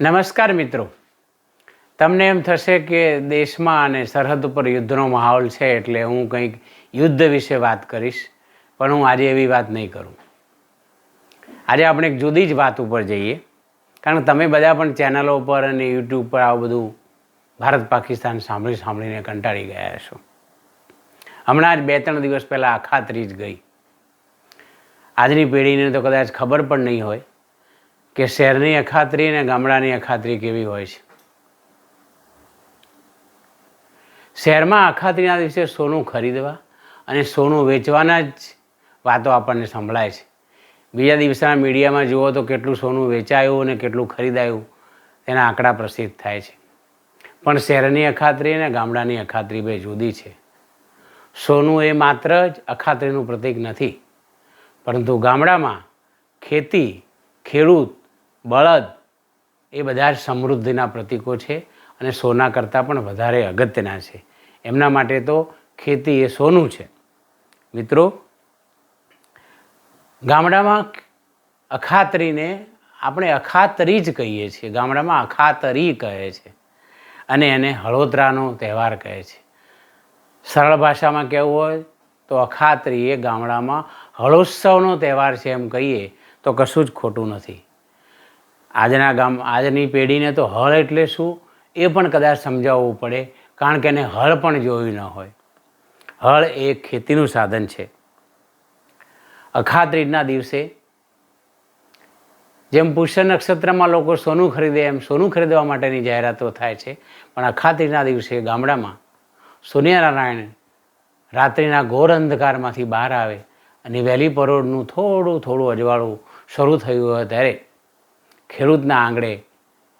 નમસ્કાર મિત્રો. તમને એમ થશે કે દેશમાં અને સરહદ ઉપર યુદ્ધનો માહોલ છે એટલે હું કંઈક યુદ્ધ વિશે વાત કરીશ, પણ હું આજે એવી વાત નહીં કરું. આજે આપણે એક જુદી જ વાત ઉપર જઈએ. કારણ કે તમે બધા પણ ચેનલો ઉપર અને યુટ્યુબ પર આવું બધું ભારત પાકિસ્તાન સાંભળી સાંભળીને કંટાળી ગયા છો હમણાં જ બે ત્રણ દિવસ પહેલાં અખાત્રીજ ગઈ. આજની પેઢીને તો કદાચ ખબર પણ નહીં હોય. કે શહેરની અખાતરી અને ગામડાની અખાતરી કેવી હોય છે? શહેરમાં અખાતરીના દિવસે સોનું ખરીદવા અને સોનું વેચવાના જ વાતો આપણને સંભળાય છે. બીજા દિવસના મીડિયામાં જુઓ તો કેટલું સોનું વેચાયું અને કેટલું ખરીદાયું તેના આંકડા પ્રસિદ્ધ થાય છે. પણ શહેરની અખાતરી અને ગામડાની અખાતરી બે જુદી છે. સોનું એ માત્ર જ અખાતરીનું પ્રતીક નથી, પરંતુ ગામડામાં ખેતી, ખેડૂત બળદ એ બધા જ સમૃદ્ધિના પ્રતીકો છે અને સોના કરતાં પણ વધારે અગત્યના છે. એમના માટે તો ખેતી એ સોનું છે. મિત્રો, ગામડામાં અખાતરીને આપણે અખાતરી જ કહીએ છીએ. ગામડામાં અખાતરી કહે છે અને એને હળોતરાનો તહેવાર કહે છે. સરળ ભાષામાં કહેવું હોય તો અખાતરી એ ગામડામાં હળોત્સવનો તહેવાર છે એમ કહીએ તો કશું જ ખોટું નથી. આજના ગામ, આજની પેઢીને તો હળ એટલે શું? એ પણ કદાચ સમજાવવું પડે, કારણ કે એને હળ પણ જોયું ન હોય. હળ એ ખેતીનું સાધન છે. અખાત્રીજના દિવસે જેમ પુષ્ય નક્ષત્રમાં લોકો સોનું ખરીદે, એમ સોનું ખરીદવા માટેની જાહેરાતો થાય છે, પણ અખાત્રીના દિવસે ગામડામાં સૂર્યનારાયણ રાત્રિના ઘોર અંધકારમાંથી બહાર આવે અને વહેલી પરોળનું થોડું થોડું અજવાળું શરૂ થયું હોય ત્યારે ખેડૂતના આંગળે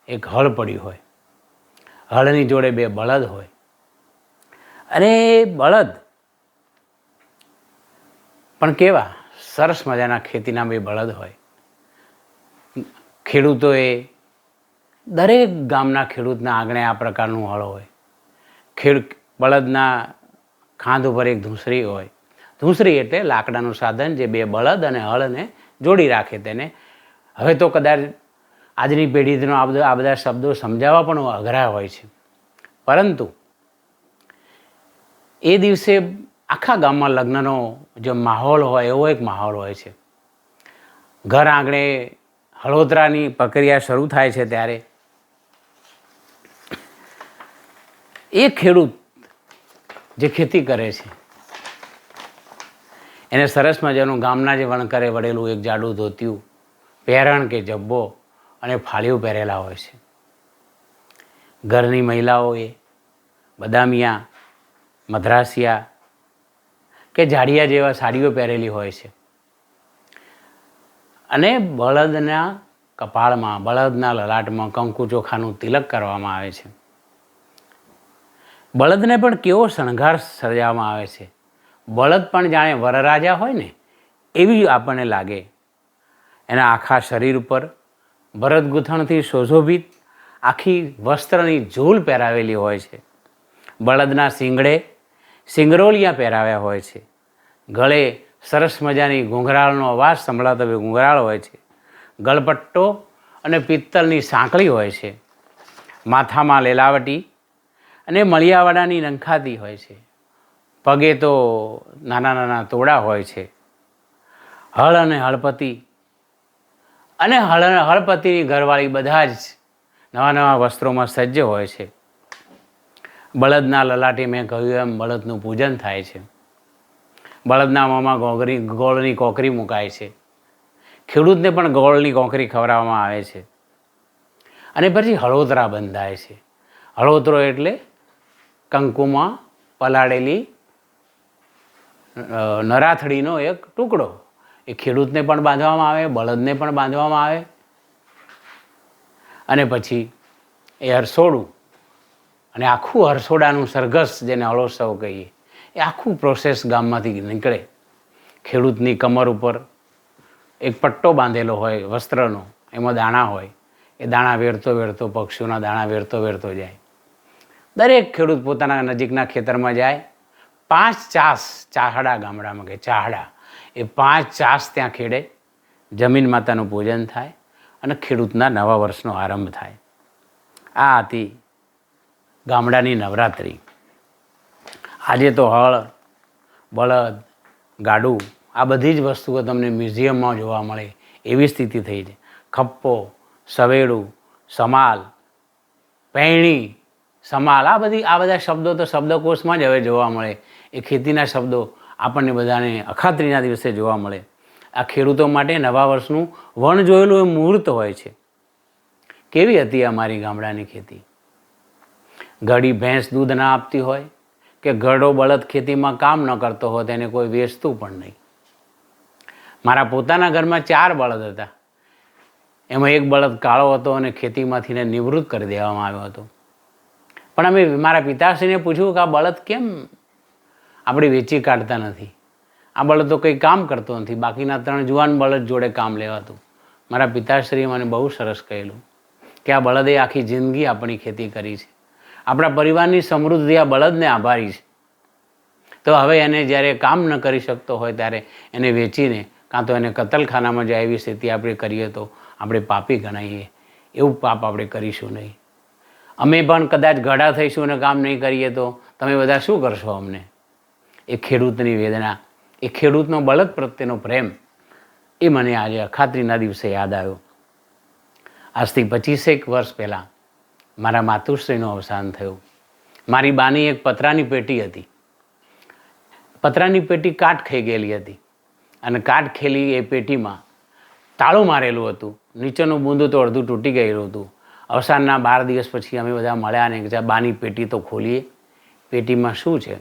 એક હળ પડ્યું હોય. હળની જોડે બે બળદ હોય. અને બળદ પણ કેવા? સરસ મજાના ખેતીના બે બળદ હોય. ખેડૂતોએ દરેક ગામના ખેડૂતના આંગણે આ પ્રકારનું હળ હોય. ખેડ બળદના ખાંધ ઉપર એક ધૂંસરી હોય. ધૂંસરી એટલે લાકડાનું સાધન જે બે બળદ અને હળને જોડી રાખે તેને. હવે તો કદાચ આજની પેઢીનો આ બધા આ બધા શબ્દો સમજાવવા પણ અઘરા હોય છે. પરંતુ એ દિવસે આખા ગામમાં લગ્નનો જે માહોલ હોય, એવો એક માહોલ હોય છે. ઘર આંગણે હળોતરાની પ્રક્રિયા શરૂ થાય છે ત્યારે. એ ખેડૂત જે ખેતી કરે છે, એને સરસ મજાનું ગામના જે વણકરે વળેલું એક જાડું ધોતિયું, પહેરણ કે જબ્બો અને ફાળીઓ પહેરેલા હોય છે. ઘરની મહિલાઓએ બદામિયા, મદ્રાસિયા કે જાડિયા જેવા સાડીઓ પહેરેલી હોય છે. અને બળદના કપાળમાં, બળદના લલાટમાં કંકુ ચોખાનું તિલક કરવામાં આવે છે. બળદને પણ કેવો શણગાર સર્જવામાં આવે છે. બળદ પણ જાણે વરરાજા હોય ને, એવી આપણને લાગે. એના આખા શરીર ઉપર ભરત ગૂંથણથી શોષોભિત આખી વસ્ત્રની ઝૂલ પહેરાવેલી હોય છે. બળદના શિંગડે સિંગરોલિયા પહેરાવ્યા હોય છે. ગળે સરસ મજાની ઘૂંઘરાળનો અવાજ સંભળાતો ઘૂંઘરાળ હોય છે. ગળપટ્ટો અને પિત્તલની સાંકળી હોય છે. માથામાં લેલાવટી અને મળિયાવાડાની નંખાતી હોય છે. પગે તો નાના નાના તોડા હોય છે. હળ અને હળપતિ અને હળ હળપતિની ઘરવાળી બધા જ નવા નવા વસ્ત્રોમાં સજ્જ હોય છે. બળદના લલાટી મેં કહ્યું એમ બળદનું પૂજન થાય છે. બળદના મોંમાં ગોગરી ગોળની કોકરી મુકાય છે. ખેડૂતને પણ ગોળની કોકરી ખવડાવવામાં આવે છે. અને પછી હળોતરા બંધાય છે. હળોતરો એટલે કંકુમાં પલાળેલી નરાથડીનો એક ટુકડો. એ ખેડૂતને પણ બાંધવામાં આવે, બળદને પણ બાંધવામાં આવે. અને પછી એ હરસોડું, અને આખું હરસોડાનું સરઘસ જેને હળોત્સવ કહીએ, એ આખું પ્રોસેસ ગામમાંથી નીકળે. ખેડૂતની કમર ઉપર એક પટ્ટો બાંધેલો હોય, વસ્ત્રનો, એમાં દાણા હોય, એ દાણા વેરતો વેરતો, પક્ષીઓના દાણા વેરતો વેરતો જાય. દરેક ખેડૂત પોતાના નજીકના ખેતરમાં જાય. પાંચ ચાસ ચાહડા ગામડામાં કે ચાહડા. એ પાંચ ચાસ ત્યાં ખેડે, જમીન માતાનું પૂજન થાય અને ખેડૂતના નવા વર્ષનો આરંભ થાય. આ હતી ગામડાની નવરાત્રિ. આજે તો હળ, બળદ, ગાડું, આ બધી જ વસ્તુઓ તમને મ્યુઝિયમમાં જોવા મળે એવી સ્થિતિ થઈ છે. ખપ્પો, સવેડું, સમાલ, પૈણી, સમાલ, આ બધી, આ બધા શબ્દો તો શબ્દકોશમાં જ હવે જોવા મળે. એ ખેતીના શબ્દો આપણને બધાને અખાત્રીના દિવસે જોવા મળે. આ ખેડૂતો માટે નવા વર્ષનું વણ જોયેલું એ મુહૂર્ત હોય છે. કેવી હતી અમારી ગામડાની ખેતી? ઘડી ભેંસ દૂધ ના આપતી હોય કે ઘડો બળદ ખેતીમાં કામ ન કરતો હોય તેને કોઈ વેચતું પણ નહીં. મારા પોતાના ઘરમાં ચાર બળદ હતા. એમાં એક બળદ કાળો હતો અને ખેતીમાંથી ને નિવૃત્ત કરી દેવામાં આવ્યો હતો. પણ અમે મારા પિતાશ્રીને પૂછ્યું કે આ બળદ કેમ આપણે વેચી કાઢતા નથી. આ બળદ તો કંઈ કામ કરતો નથી. બાકીના ત્રણ જુવાન બળદ જોડે કામ લેવાતું. મારા પિતાશ્રીએ મને બહુ સરસ કહેલું કે આ બળદે આખી જિંદગી આપણી ખેતી કરી છે. આપણા પરિવારની સમૃદ્ધિ આ બળદને આભારી છે. તો હવે એને જ્યારે કામ ન કરી શકતો હોય ત્યારે એને વેચીને કાં તો એને કતલખાનામાં જાય એવી સ્થિતિ આપણે કરીએ તો આપણે પાપી ગણાઈએ. એવું પાપ આપણે કરીશું નહીં. અમે પણ કદાચ ઘડા થઈશું અને કામ નહીં કરીએ તો તમે બધા શું કરશો અમને? એ ખેડૂતની વેદના, એ ખેડૂતનો બળદ પ્રત્યેનો પ્રેમ, એ મને આજે અખાત્રીના દિવસે યાદ આવ્યો. આજથી પચીસેક વર્ષ પહેલાં મારા માતુશ્રીનું અવસાન થયું. મારી બાની એક પતરાની પેટી હતી. પતરાની પેટી કાટ ખાઈ ગયેલી હતી અને કાટ ખેલી એ પેટીમાં તાળું મારેલું હતું. નીચેનું બૂંદું તો અડધું તૂટી ગયેલું હતું. અવસાનના બાર દિવસ પછી અમે બધા મળ્યા ને કે બાની પેટી તો ખોલીએ. પેટીમાં શું છે?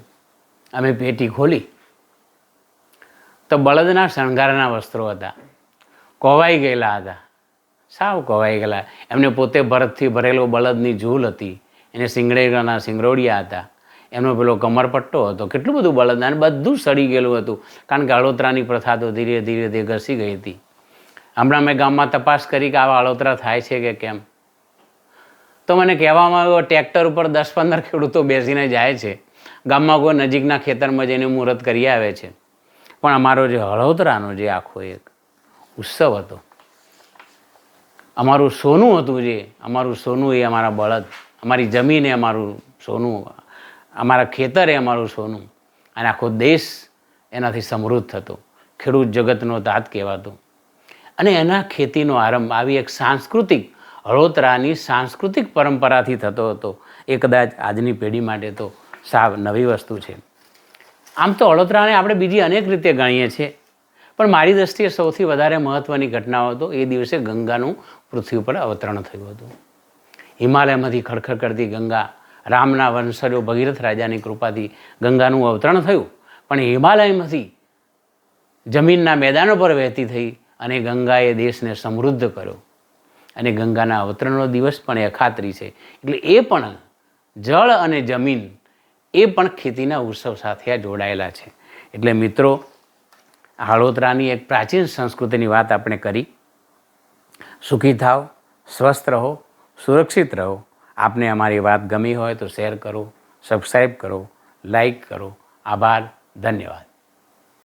અમે પેટી ખોલી. તો બળદના શણગારના વસ્ત્રો હતા. કોવાઈ ગયેલા હતા. સાવ કોવાઈ ગયેલા. એમને પોતે ભરતથી ભરેલો બળદની ઝૂલ હતી. એને સિંગડેગાના સિંગરોડિયા હતા. એમનો પેલો કમરપટ્ટો હતો. કેટલું બધું બળદ અને બધું સડી ગયેલું હતું. કારણ કે હળોતરાની પ્રથા તો ધીરે ધીરે ધીરે ઘસી ગઈ હતી. હમણાં મેં ગામમાં તપાસ કરી કે આવા હળોતરા થાય છે કે કેમ. તો મને કહેવામાં આવ્યું ટ્રેક્ટર ઉપર દસ પંદર ખેડૂતો બેસીને જાય છે. ગામમાં કોઈ નજીકના ખેતરમાં જઈને મુહૂર્ત કરી આવે છે. પણ અમારો જે હળોતરાનો જે આખો એક ઉત્સવ હતો, અમારું સોનું હતું જે, અમારું સોનું એ અમારા બળદ, અમારી જમીન એ અમારું સોનું, અમારા ખેતર એ અમારું સોનું, અને આખો દેશ એનાથી સમૃદ્ધ થતો, ખેડૂત જગતનો તાત કહેવાતો. અને એના ખેતીનો આરંભ આવી એક સાંસ્કૃતિક હળોતરાની સાંસ્કૃતિક પરંપરાથી થતો હતો. એ કદાચ આજની પેઢી માટે તો સાવ નવી વસ્તુ છે. આમ તો હળોતરાને આપણે બીજી અનેક રીતે ગણીએ છીએ, પણ મારી દૃષ્ટિએ સૌથી વધારે મહત્ત્વની ઘટનાઓ હતો એ દિવસે ગંગાનું પૃથ્વી ઉપર અવતરણ થયું હતું. હિમાલયમાંથી ખડખડ કરતી ગંગા રામના વંશજો ભગીરથ રાજાની કૃપાથી ગંગાનું અવતરણ થયું, પણ હિમાલયમાંથી જમીનના મેદાનો પર વહેતી થઈ અને ગંગાએ દેશને સમૃદ્ધ કર્યો. અને ગંગાના અવતરણનો દિવસ પણ અખાત્રી છે. એટલે એ પણ જળ અને જમીન એ પણ ખેતીના ઉત્સવ સાથે જોડાયેલા છે. એટલે મિત્રો હાળોતરાની એક પ્રાચીન સંસ્કૃતિની વાત આપણે કરી. સુખી થાવ, સ્વસ્થ રહો, સુરક્ષિત રહો. આપને અમારી વાત ગમી હોય તો શેર કરો સબસ્ક્રાઈબ કરો લાઈક કરો. આભાર, ધન્યવાદ.